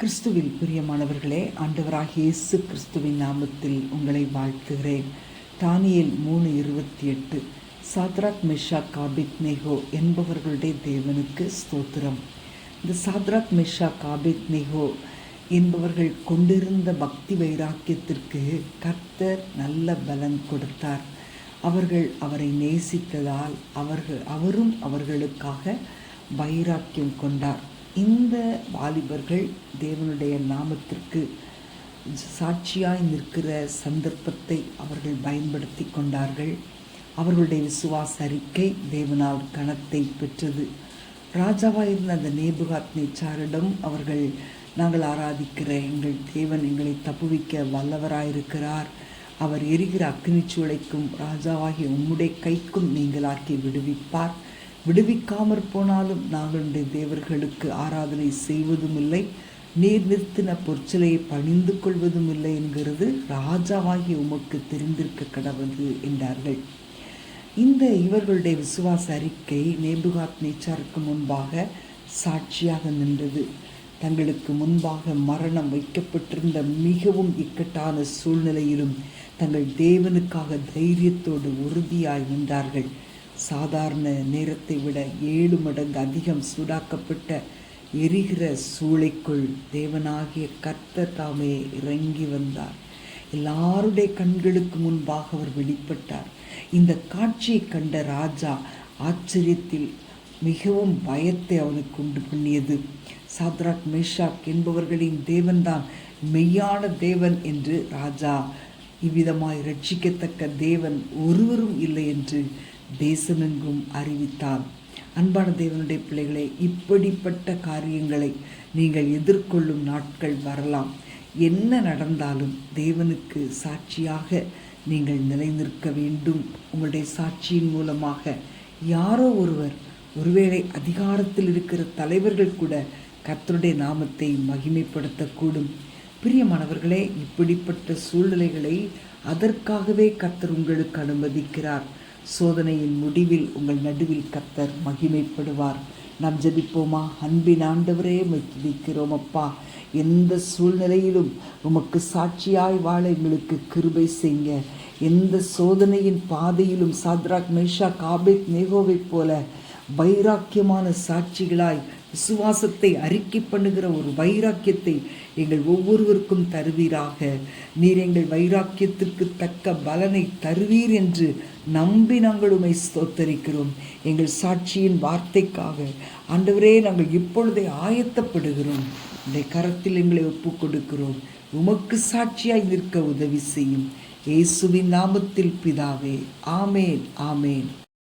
கிறிஸ்துவில் பிரியமானவர்களே ஆண்டவராக இயேசு கிறிஸ்துவின் நாமத்தில் உங்களை வாழ்த்துகிறேன். தானியல் மூணு இருபத்தி எட்டு சாத்ராக் மெஷா காபித் நேகோ என்பவர்களுடைய தேவனுக்கு ஸ்தோத்திரம். இந்த சாத்ராக் மெஷா காபித் நேகோ என்பவர்கள் கொண்டிருந்த பக்தி வைராக்கியத்திற்கு கர்த்தர் நல்ல பலன் கொடுத்தார். அவர்கள் அவரை நேசித்ததால் அவர்கள் அவரும் அவர்களுக்காக வைராக்கியம் கொண்டார். இந்த வாலிபர்கள் தேவனுடைய நாமத்திற்கு சாட்சியாய் நிற்கிற சந்தர்ப்பத்தை அவர்கள் பயன்படுத்தி கொண்டார்கள். அவர்களுடைய விசுவாச அறிக்கை தேவனால் கணத்தை பெற்றது. ராஜாவாக இருந்த அந்த நேபுகாத் நேச்சாரிடம் அவர்கள் நாங்கள் ஆராதிக்கிற எங்கள் தேவன் எங்களை தப்புவிக்க வல்லவராயிருக்கிறார். அவர் எரிகிற அக்னிச்சூளைக்கும் ராஜாவாகிய உம்முடைய கைக்கும் நீங்களாக்கி விடுவிப்பார். விடுவிக்காமற் போனாலும் நாங்களுடைய தேவர்களுக்கு ஆராதனை செய்வதும் இல்லை நீர் நிறுத்தின பொற்சிலையை பணிந்து கொள்வதும் இல்லை என்கிறது ராஜாவாகி உமக்கு தெரிந்திருக்க கடவுள் என்றார்கள். இந்த இவர்களுடைய விசுவாச அறிக்கை நேபுகாத் நேச்சாருக்கு முன்பாக சாட்சியாக நின்றது. தங்களுக்கு முன்பாக மரணம் வைக்கப்பட்டிருந்த மிகவும் இக்கட்டான சூழ்நிலையிலும் தங்கள் தேவனுக்காக தைரியத்தோடு உறுதியாய் நின்றார்கள். சாதாரண நேரத்தை விட ஏழு மடங்கு அதிகம் சூடாக்கப்பட்ட எரிகிற சூளைக்குள் தேவனாகிய கர்த்தர் தாமே இறங்கி வந்தார். எல்லாருடைய கண்களுக்கு முன்பாக அவர் வெளிப்பட்டார். இந்த காட்சியை கண்ட ராஜா ஆச்சரியத்தில் மிகவும் பயத்தை அவனுக்கு உண்டு பண்ணியது. சாத்ராக் மேஷாக் என்பவர்களின் தேவன்தான் மெய்யான தேவன் என்று ராஜா இவ்விதமாய் ரட்சிக்கத்தக்க தேவன் ஒருவரும் இல்லை என்று தேசமெங்கும் அறிவித்தார். அன்பான தேவனுடைய பிள்ளைகளை இப்படிப்பட்ட காரியங்களை நீங்கள் எதிர்கொள்ளும் நாட்கள் வரலாம். என்ன நடந்தாலும் தேவனுக்கு சாட்சியாக நீங்கள் நிலைநிற்க வேண்டும். உங்களுடைய சாட்சியின் மூலமாக யாரோ ஒருவர் ஒருவேளை அதிகாரத்தில் இருக்கிற தலைவர்கள் கூட கர்த்தருடைய நாமத்தை மகிமைப்படுத்தக்கூடும். பிரியமானவர்களே இப்படிப்பட்ட சூழ்நிலைகளை அதற்காகவே கர்த்தர் உங்களுக்கு அனுமதிக்கிறார். சோதனையின் முடிவில் உங்கள் நடுவில் கத்தர் மகிமைப்படுவார். நாம் ஜபிப்போமா? அன்பின் ஆண்டவரே வைக்கிறோம் அப்பா. எந்த சூழ்நிலையிலும் உமக்கு சாட்சியாய் வாழ எங்களுக்கு கிருபை செய்ய எந்த சோதனையின் பாதையிலும் சாத்ராக் மேஷா காபேத் நேகோவைப் போல வைராக்கியமான சாட்சிகளாய் விசுவாசத்தை அறிக்கை பண்ணுகிற ஒரு வைராக்கியத்தை எங்கள் ஒவ்வொருவருக்கும் தருவீராக. நீர் எங்கள் வைராக்கியத்திற்கு தக்க பலனை தருவீர் என்று நம்பி நாங்கள் உமை ஸ்தோத்தரிக்கிறோம். எங்கள் சாட்சியின் வார்த்தைக்காக ஆண்டவரே நாங்கள் இப்பொழுதே ஆயத்தப்படுகிறோம். இந்த கரத்தில் எங்களை ஒப்புக் கொடுக்கிறோம் உமக்கு சாட்சியாய் நிற்க உதவி செய்யும். இயேசுவின் நாமத்தில் பிதாவே ஆமேன் ஆமேன்.